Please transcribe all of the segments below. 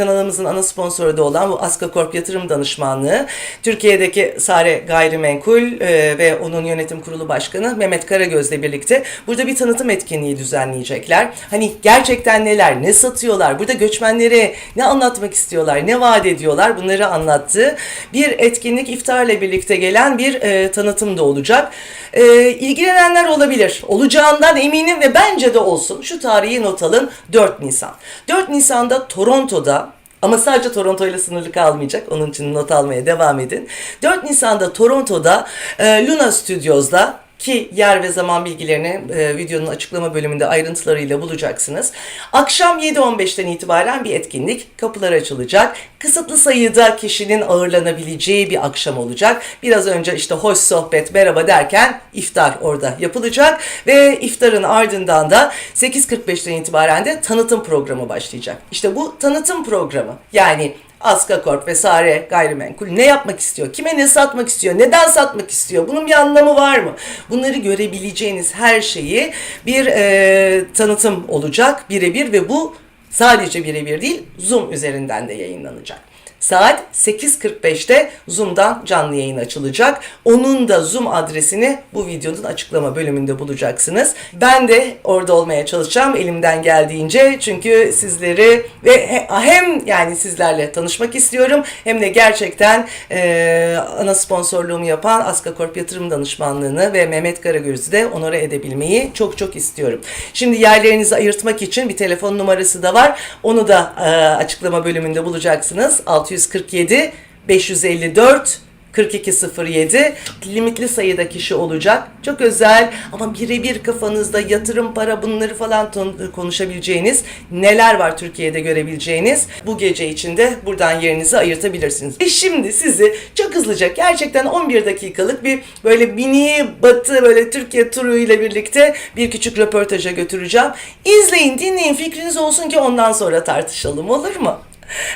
Kanalımızın ana sponsoru da olan bu Aska Korp Yatırım Danışmanlığı, Türkiye'deki Sare Gayrimenkul e, ve onun yönetim kurulu başkanı Mehmet Karagöz'le birlikte burada bir tanıtım etkinliği düzenleyecekler. Hani gerçekten neler, ne satıyorlar, burada göçmenlere ne anlatmak istiyorlar, ne vaat ediyorlar bunları anlattığı bir etkinlik iftarla birlikte gelen bir e, tanıtım da olacak. E, ilgilenenler olabilir. Olacağından eminim ve bence de olsun. Şu tarihi not alın 4 Nisan. 4 Nisan'da Toronto'da ama sadece Toronto ile sınırlı kalmayacak. Onun için not almaya devam edin. 4 Nisan'da Toronto'da e, Luna Studios'da ki yer ve zaman bilgilerini e, videonun açıklama bölümünde ayrıntılarıyla bulacaksınız. Akşam 7.15'ten itibaren bir etkinlik. Kapılar açılacak. Kısıtlı sayıda kişinin ağırlanabileceği bir akşam olacak. Biraz önce işte hoş sohbet, merhaba derken iftar orada yapılacak. Ve iftarın ardından da 8.45'ten itibaren de tanıtım programı başlayacak. İşte bu tanıtım programı yani Aska Korp ve Sare Gayrimenkul ne yapmak istiyor? Kime ne satmak istiyor? Neden satmak istiyor? Bunun bir anlamı var mı? Bunları görebileceğiniz her şeyi bir e, tanıtım olacak birebir ve bu sadece birebir değil Zoom üzerinden de yayınlanacak. Saat 8.45'te Zoom'dan canlı yayın açılacak. Onun da Zoom adresini bu videonun açıklama bölümünde bulacaksınız. Ben de orada olmaya çalışacağım elimden geldiğince. Çünkü sizleri ve he- hem yani sizlerle tanışmak istiyorum hem de gerçekten e, ana sponsorluğumu yapan Aska Korp Yatırım Danışmanlığını ve Mehmet Karagöz'ü de onore edebilmeyi çok çok istiyorum. Şimdi yerlerinizi ayırtmak için bir telefon numarası da var. Onu da e, açıklama bölümünde bulacaksınız. 647 554 4207 limitli sayıda kişi olacak. Çok özel ama birebir kafanızda yatırım para bunları falan konuşabileceğiniz neler var Türkiye'de görebileceğiniz bu gece içinde buradan yerinizi ayırtabilirsiniz. E şimdi sizi çok hızlıca gerçekten 11 dakikalık bir böyle mini batı böyle Türkiye turu ile birlikte bir küçük röportaja götüreceğim. İzleyin dinleyin fikriniz olsun ki ondan sonra tartışalım olur mu?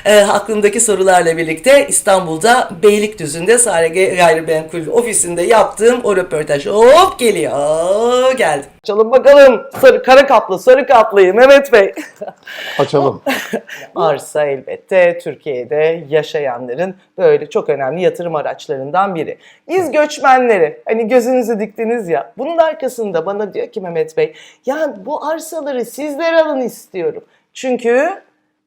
E, aklımdaki sorularla birlikte İstanbul'da Beylikdüzü'nde Sare Gayrimenkul ofisinde yaptığım o röportaj hop geliyor geldi. Çalın bakalım sarı kara kaplı sarı kaplıyı Mehmet Bey. Açalım. Arsa elbette Türkiye'de yaşayanların böyle çok önemli yatırım araçlarından biri. Biz göçmenleri hani gözünüzü diktiniz ya bunun arkasında bana diyor ki Mehmet Bey ya bu arsaları sizler alın istiyorum. Çünkü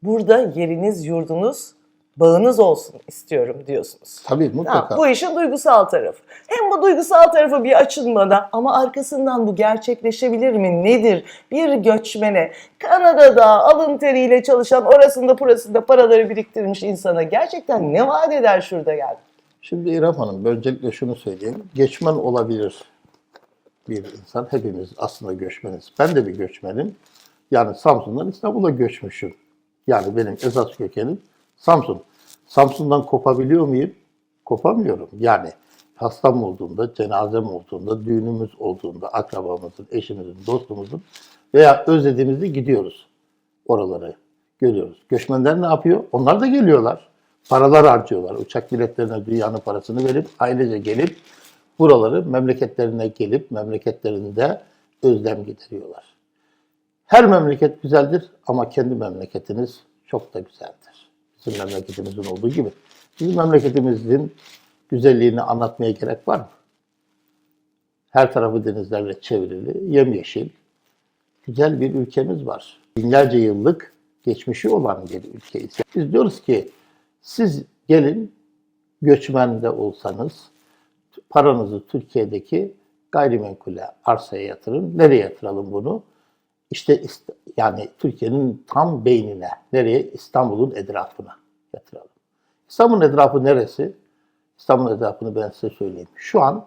burada yeriniz yurdunuz bağınız olsun istiyorum diyorsunuz. Tabii Ha, mutlaka. bu işin duygusal tarafı. Hem bu duygusal tarafı bir açılmadan ama arkasından bu gerçekleşebilir mi? Nedir? Bir göçmene Kanada'da alın teriyle çalışan orasında burasında paraları biriktirmiş insana gerçekten ne vaat eder şurada geldi? Şimdi İrem Hanım öncelikle şunu söyleyeyim. Göçmen olabilir bir insan. Hepimiz aslında göçmeniz. Ben de bir göçmenim. Yani Samsun'dan İstanbul'a göçmüşüm. Yani benim esas kökenim Samsun. Samsun'dan kopabiliyor muyum? Kopamıyorum. Yani hastam olduğunda, cenazem olduğunda, düğünümüz olduğunda, akrabamızın, eşimizin, dostumuzun veya özlediğimizde gidiyoruz oraları görüyoruz. Göçmenler ne yapıyor? Onlar da geliyorlar. Paralar harcıyorlar. Uçak biletlerine dünyanın parasını verip ailece gelip buraları memleketlerine gelip memleketlerinde özlem gideriyorlar. Her memleket güzeldir ama kendi memleketiniz çok da güzeldir. Bizim memleketimizin olduğu gibi. Bizim memleketimizin güzelliğini anlatmaya gerek var mı? Her tarafı denizlerle çevrili, yemyeşil, güzel bir ülkemiz var. Binlerce yıllık geçmişi olan bir ülkeyiz. Biz diyoruz ki siz gelin göçmen de olsanız paranızı Türkiye'deki gayrimenkule, arsaya yatırın. Nereye yatıralım bunu? İşte yani Türkiye'nin tam beynine, nereye? İstanbul'un etrafına yatıralım. İstanbul'un etrafı neresi? İstanbul'un etrafını ben size söyleyeyim. Şu an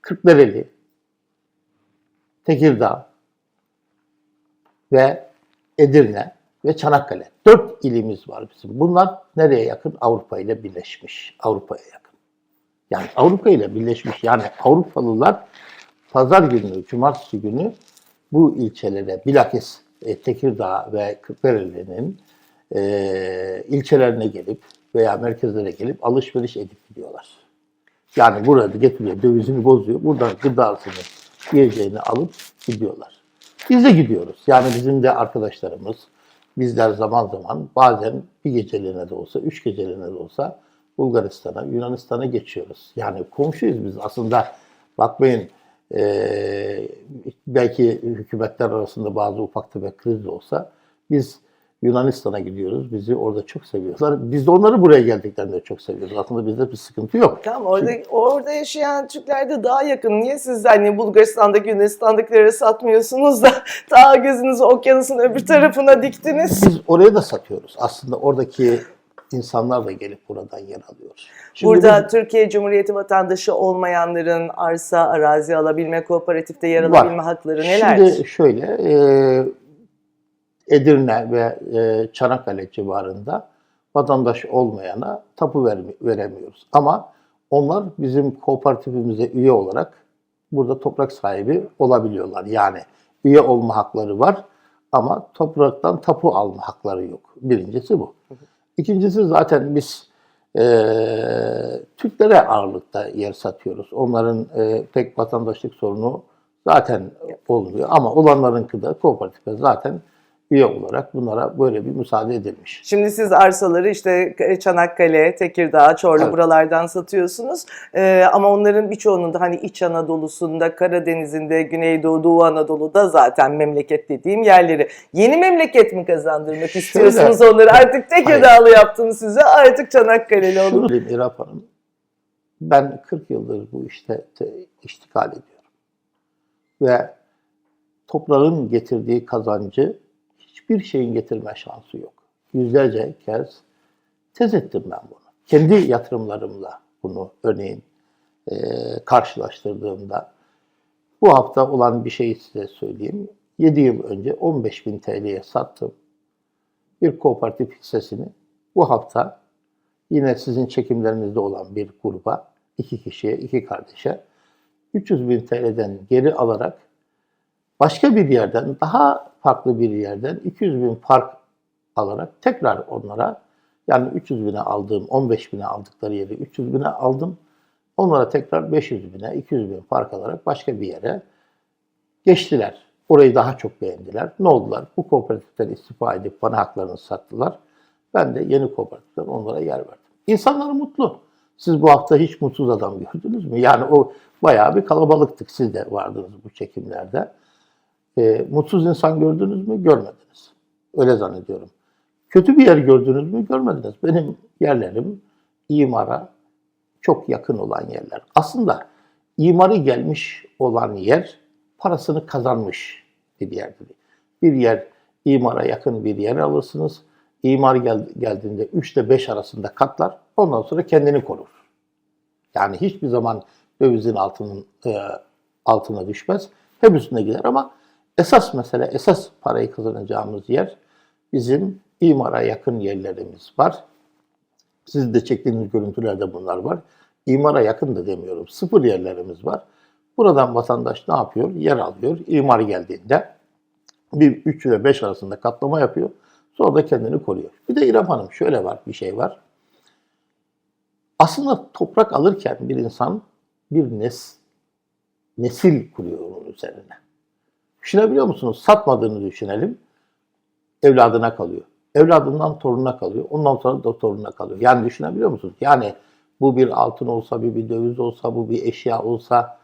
Kırklareli, Tekirdağ ve Edirne ve Çanakkale. Dört ilimiz var bizim. Bunlar nereye yakın? Avrupa ile birleşmiş. Avrupa'ya yakın. Yani Avrupa ile birleşmiş. Yani Avrupalılar pazar günü, cumartesi günü bu ilçelere bilakis e, Tekirdağ ve Kırklareli'nin e, ilçelerine gelip veya merkezlere gelip alışveriş edip gidiyorlar. Yani burada getiriyor, dövizini bozuyor. Buradan gıdasını, yiyeceğini alıp gidiyorlar. Biz de gidiyoruz. Yani bizim de arkadaşlarımız, bizler zaman zaman bazen bir geceliğine de olsa, üç geceliğine de olsa Bulgaristan'a, Yunanistan'a geçiyoruz. Yani komşuyuz biz aslında. Bakmayın eee, belki hükümetler arasında bazı ufak tefek kriz de olsa biz Yunanistan'a gidiyoruz. Bizi orada çok seviyorlar. Biz de onları buraya geldiklerinde çok seviyoruz. Aslında bizde bir sıkıntı yok. Tamam orada orada yaşayan Türkler de daha yakın. Niye siz hani Bulgaristan'daki Yunanistan'dakilere satmıyorsunuz da daha gözünüzü okyanusun öbür tarafına diktiniz? Biz oraya da satıyoruz. Aslında oradaki insanlar da gelip buradan yer alıyor. Şimdi Burada biz- Türkiye Cumhuriyeti vatandaşı olmayanların arsa, arazi alabilme, kooperatifte yer Var. alabilme hakları nelerdir? Şimdi şöyle, e, Edirne ve e, Çanakkale civarında vatandaş olmayana tapu vermi- veremiyoruz. Ama onlar bizim kooperatifimize üye olarak burada toprak sahibi olabiliyorlar. Yani üye olma hakları var ama topraktan tapu alma hakları yok. Birincisi bu. İkincisi zaten biz e, Türklere ağırlıkta yer satıyoruz. Onların e, pek vatandaşlık sorunu zaten olmuyor. Ama olanlarınki de kooperatife zaten üye olarak bunlara böyle bir müsaade edilmiş. Şimdi siz arsaları işte Çanakkale, Tekirdağ, Çorlu Evet. buralardan satıyorsunuz. Ee, ama onların birçoğunun da hani İç Anadolu'sunda, Karadeniz'inde, Güneydoğu, Doğu Anadolu'da zaten memleket dediğim yerleri. Yeni memleket mi kazandırmak Şöyle- istiyorsunuz onları? Artık Tekirdağlı yaptım size, artık Çanakkale'li olun. Diyeyim İrap Hanım, ben 40 yıldır bu işte te- iştikal ediyorum. Ve toprağın getirdiği kazancı hiçbir şeyin getirme şansı yok. Yüzlerce kez tez ettim ben bunu. Kendi yatırımlarımla bunu örneğin e, karşılaştırdığımda bu hafta olan bir şeyi size söyleyeyim. 7 yıl önce 15.000 TL'ye sattım bir kooperatif hissesini. Bu hafta yine sizin çekimlerinizde olan bir gruba, iki kişiye, iki kardeşe 300 bin TL'den geri alarak başka bir yerden, daha farklı bir yerden 200 bin fark alarak tekrar onlara yani 300 bine aldığım, 15 bine aldıkları yeri 300 bine aldım. Onlara tekrar 500 bine, 200 bin fark alarak başka bir yere geçtiler. Orayı daha çok beğendiler. Ne oldular? Bu kooperatiften istifa edip bana haklarını sattılar. Ben de yeni kooperatiften onlara yer verdim. İnsanlar mutlu. Siz bu hafta hiç mutsuz adam gördünüz mü? Yani o bayağı bir kalabalıktık. Siz de vardınız bu çekimlerde. Ee, mutsuz insan gördünüz mü? Görmediniz. Öyle zannediyorum. Kötü bir yer gördünüz mü? Görmediniz. Benim yerlerim imara çok yakın olan yerler. Aslında imarı gelmiş olan yer parasını kazanmış bir yerdir. Bir yer imara yakın bir yer alırsınız. İmar gel- geldiğinde 3 ile 5 arasında katlar. Ondan sonra kendini korur. Yani hiçbir zaman dövizin altının e, altına düşmez. Hep üstüne gider ama esas mesele, esas parayı kazanacağımız yer bizim imara yakın yerlerimiz var. Siz de çektiğiniz görüntülerde bunlar var. İmara yakın da demiyorum. Sıfır yerlerimiz var. Buradan vatandaş ne yapıyor? Yer alıyor. İmar geldiğinde bir 3 ile 5 arasında katlama yapıyor. Sonra da kendini koruyor. Bir de İrem Hanım şöyle var bir şey var. Aslında toprak alırken bir insan bir nes, nesil kuruyor onun üzerine. Düşünebiliyor musunuz? Satmadığını düşünelim. Evladına kalıyor. Evladından torununa kalıyor. Ondan sonra da torununa kalıyor. Yani düşünebiliyor musunuz? Yani bu bir altın olsa, bir, bir döviz olsa, bu bir eşya olsa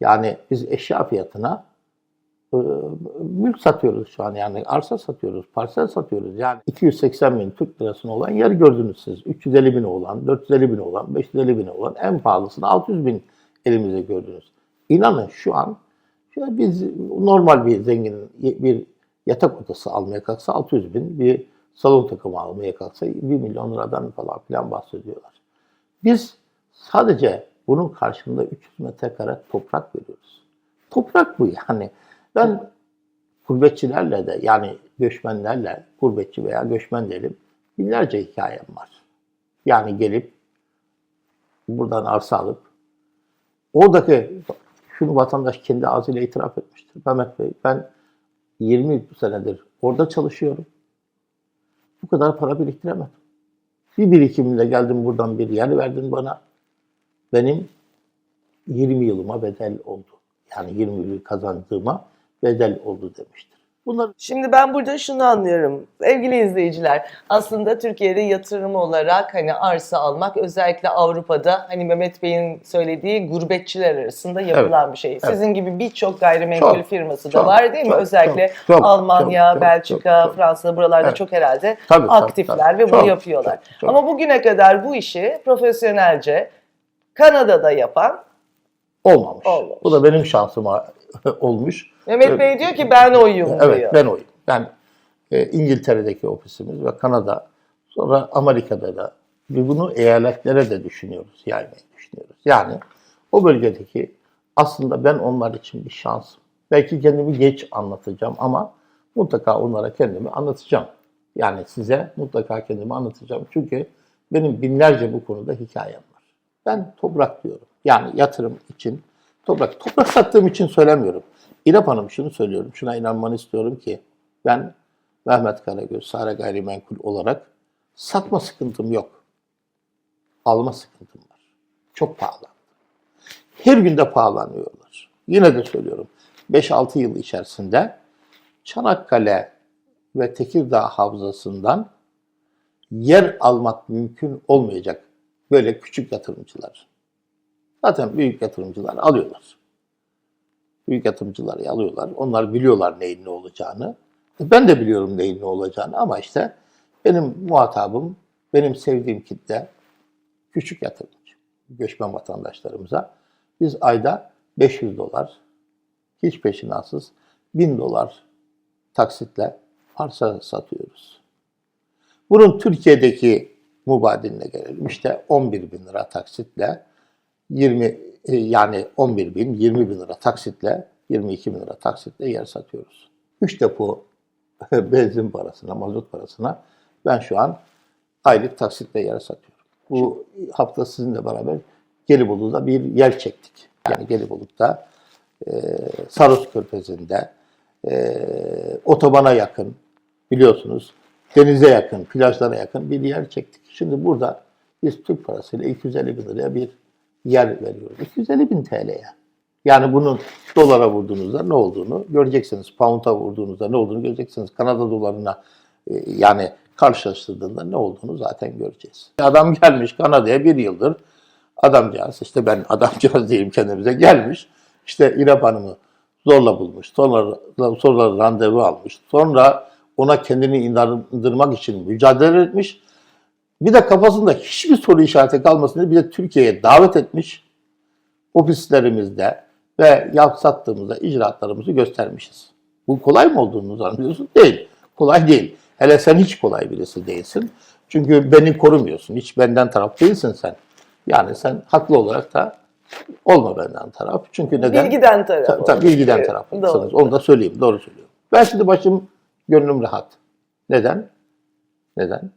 yani biz eşya fiyatına e, mülk satıyoruz şu an yani arsa satıyoruz, parsel satıyoruz. Yani 280 bin Türk lirasına olan yer gördünüz siz. 350 bin olan, 450 bin olan, 550 bin olan en pahalısını 600 bin elimize gördünüz. İnanın şu an şöyle biz normal bir zenginin bir yatak odası almaya kalksa 600 bin, bir salon takımı almaya kalksa 1 milyon liradan falan filan bahsediyorlar. Biz sadece bunun karşılığında 300 metrekare toprak veriyoruz. Toprak bu yani. Ben gurbetçilerle de yani göçmenlerle, gurbetçi veya göçmen diyelim binlerce hikayem var. Yani gelip buradan arsa alıp oradaki şunu vatandaş kendi ağzıyla itiraf etmiştir. Mehmet Bey ben 20 senedir orada çalışıyorum. Bu kadar para biriktiremedim. Bir birikimle geldim buradan bir yer verdin bana. Benim 20 yılıma bedel oldu. Yani 20 yıl kazandığıma bedel oldu demiştir. Bunlar Şimdi ben burada şunu anlıyorum. Sevgili izleyiciler, aslında Türkiye'de yatırım olarak hani arsa almak özellikle Avrupa'da hani Mehmet Bey'in söylediği gurbetçiler arasında yapılan bir şey. Sizin gibi birçok gayrimenkul Çok, firması da çok, var değil mi? çok, özellikle çok, Almanya, çok, Belçika, çok. Fransa buralarda Evet. çok herhalde Tabii, tabii, aktifler tabii. ve bunu Çok, yapıyorlar. çok, çok. Ama bugüne kadar bu işi profesyonelce Kanada'da yapan olmamış. Olmamış. Bu da benim şansıma olmuş. Mehmet. Bey diyor ki ben oyum Evet diyor. ben oyum. Yani e, İngiltere'deki ofisimiz ve Kanada sonra Amerika'da da ve bunu eyaletlere de düşünüyoruz, yaymayı düşünüyoruz. Yani o bölgedeki aslında ben onlar için bir şansım. Belki kendimi geç anlatacağım ama mutlaka onlara kendimi anlatacağım. Yani size mutlaka kendimi anlatacağım. Çünkü benim binlerce bu konuda hikayem var. Ben toprak diyorum. Yani yatırım için toprak. Toprak sattığım için söylemiyorum. İrap Hanım şunu söylüyorum. Şuna inanmanı istiyorum ki ben Mehmet Karagöz, Sara Gayrimenkul olarak satma sıkıntım yok. Alma sıkıntım var. Çok pahalı. Her günde pahalanıyorlar. Yine de söylüyorum. 5-6 yıl içerisinde Çanakkale ve Tekirdağ havzasından yer almak mümkün olmayacak böyle küçük yatırımcılar. Zaten büyük yatırımcılar alıyorlar. Büyük yatırımcıları alıyorlar. Onlar biliyorlar neyin ne olacağını. E, Ben de biliyorum neyin ne olacağını ama işte benim muhatabım, benim sevdiğim kitle küçük yatırımcı. Göçmen vatandaşlarımıza biz ayda 500 dolar hiç peşinatsız 1000 dolar taksitle arsa satıyoruz. Bunun Türkiye'deki mubadiline gelelim. İşte 11 bin lira taksitle 20 e, yani 11 bin 20 bin lira taksitle 22 bin lira taksitle yer satıyoruz. 3 depo benzin parasına, mazot parasına ben şu an aylık taksitle yer satıyorum. Bu hafta sizinle beraber Gelibolu'da bir yer çektik. Yani Gelibolu'da e, Saros Körfezi'nde e, otobana yakın biliyorsunuz denize yakın, plajlara yakın bir yer çektik. Şimdi burada biz Türk parasıyla 250 bin liraya bir yer veriyoruz. 250 bin TL'ye. Yani bunun dolara vurduğunuzda ne olduğunu göreceksiniz. Pound'a vurduğunuzda ne olduğunu göreceksiniz. Kanada dolarına e, yani karşılaştırdığında ne olduğunu zaten göreceğiz. Adam gelmiş Kanada'ya bir yıldır adamcağız işte ben adamcağız diyeyim kendimize gelmiş. İşte İrap Hanım'ı zorla bulmuş. Sonra, sonra randevu almış. Sonra ona kendini inandırmak için mücadele etmiş. Bir de kafasında hiçbir soru işareti kalmasın diye bir de Türkiye'ye davet etmiş. Ofislerimizde ve yap sattığımızda icraatlarımızı göstermişiz. Bu kolay mı olduğunu zannediyorsun? Değil. Kolay değil. Hele sen hiç kolay birisi değilsin. Çünkü beni korumuyorsun. Hiç benden taraf değilsin sen. Yani sen haklı olarak da olma benden taraf. Çünkü neden? Bilgiden taraf. Ta- Tabii bilgiden doğru. Onu da söyleyeyim. Doğru söylüyorum. Ben şimdi başım gönlüm rahat. Neden? Neden?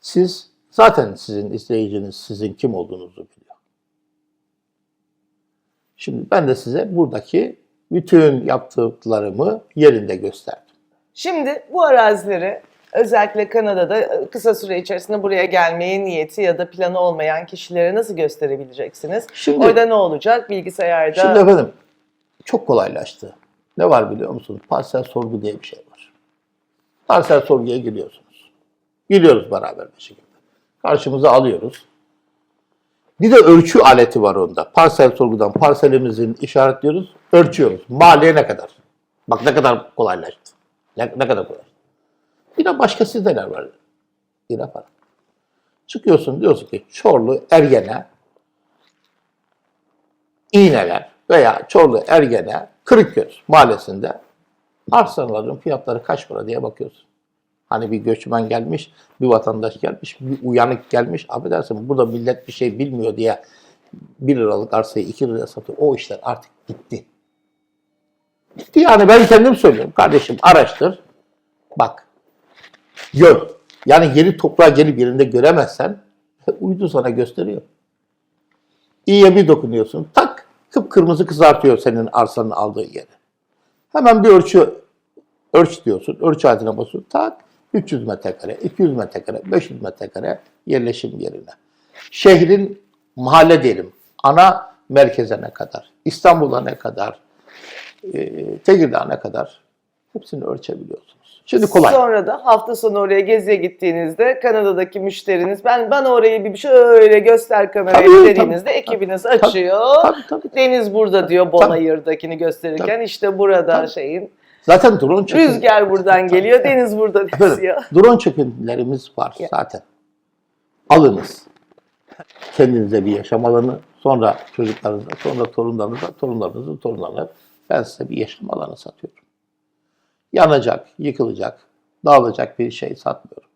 Siz zaten sizin izleyiciniz sizin kim olduğunuzu biliyor. Şimdi ben de size buradaki bütün yaptıklarımı yerinde gösterdim. Şimdi bu arazileri özellikle Kanada'da e, kısa süre içerisinde buraya gelmeye niyeti ya da planı olmayan kişilere nasıl gösterebileceksiniz? Şimdi- Orada ne olacak? Bilgisayarda Şimdi efendim çok kolaylaştı. Ne var biliyor musunuz? Parsel sorgu diye bir şey var. Parsel sorguya giriyorsunuz. Giriyoruz beraber bir şekilde. Karşımıza alıyoruz. Bir de ölçü aleti var onda. Parsel sorgudan parselimizin işaretliyoruz, ölçüyoruz. Maliye ne kadar? Bak ne kadar kolaylaştı. Ne, ne kadar kolay. De başka siteler var. Bir yapar. Çıkıyorsun diyorsun ki Çorlu Ergene İğneler veya Çorlu Ergene Kırıkgöz mahallesinde arsaların fiyatları kaç para diye bakıyorsun. Hani bir göçmen gelmiş, bir vatandaş gelmiş, bir uyanık gelmiş. Affedersin burada millet bir şey bilmiyor diye 1 liralık arsayı 2 liraya satıyor. O işler artık bitti. Bitti yani ben kendim söylüyorum. Kardeşim araştır. Bak. Gör. Yani yeri toprağa gelip yerinde göremezsen uydu sana gösteriyor. İyiye bir dokunuyorsun. Tak kıpkırmızı kızartıyor senin arsanın aldığı yeri. Hemen bir ölçü ölç diyorsun. Ölçü aletine basıyorsun. Tak 300 metrekare, 200 metrekare, 500 metrekare yerleşim yerine. Şehrin mahalle diyelim. Ana merkeze ne kadar? İstanbul'a ne kadar? E, Tekirdağ'a ne kadar? Hepsini ölçebiliyorsunuz. Şimdi kolay. Sonra da hafta sonu oraya geziye gittiğinizde Kanada'daki müşteriniz ben bana orayı bir şöyle göster kameraya Tabii, dediğinizde tabii, ekibiniz tabii. açıyor. Tabii, tabii. Deniz burada diyor Bonayır'dakini gösterirken Tabii. işte burada Tabii. şeyin Zaten drone çekim. rüzgar buradan geliyor deniz burada Efendim, esiyor. drone çekimlerimiz var Ya. zaten. Alınız. Kendinize bir yaşam alanı, sonra çocuklarınıza, sonra torunlarınıza, torunlarınızın torunlarına ben size bir yaşam alanı satıyorum. Yanacak, yıkılacak, dağılacak bir şey satmıyorum.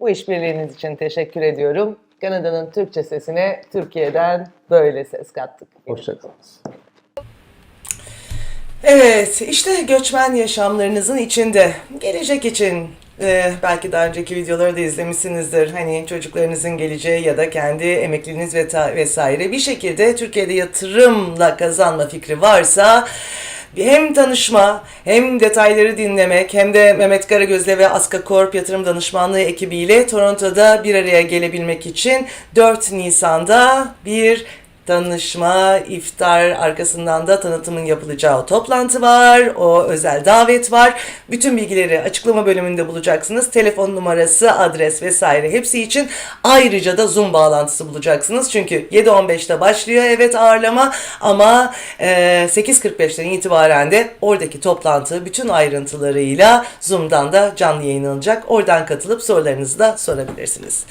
Bu işbirliğiniz için teşekkür ediyorum. Kanada'nın Türkçe sesine Türkiye'den böyle ses kattık. Hoşçakalınız. Evet, işte göçmen yaşamlarınızın içinde gelecek için e, belki daha önceki videoları da izlemişsinizdir. Hani çocuklarınızın geleceği ya da kendi emekliliğiniz ve vesaire bir şekilde Türkiye'de yatırımla kazanma fikri varsa hem tanışma hem detayları dinlemek hem de Mehmet Karagöz'le ve Aska Corp yatırım danışmanlığı ekibiyle Toronto'da bir araya gelebilmek için 4 Nisan'da bir tanışma, iftar arkasından da tanıtımın yapılacağı toplantı var. O özel davet var. Bütün bilgileri açıklama bölümünde bulacaksınız. Telefon numarası, adres vesaire hepsi için ayrıca da Zoom bağlantısı bulacaksınız. Çünkü 7.15'te başlıyor evet ağırlama ama e, 8.45'ten itibaren de oradaki toplantı bütün ayrıntılarıyla Zoom'dan da canlı yayınlanacak. Oradan katılıp sorularınızı da sorabilirsiniz.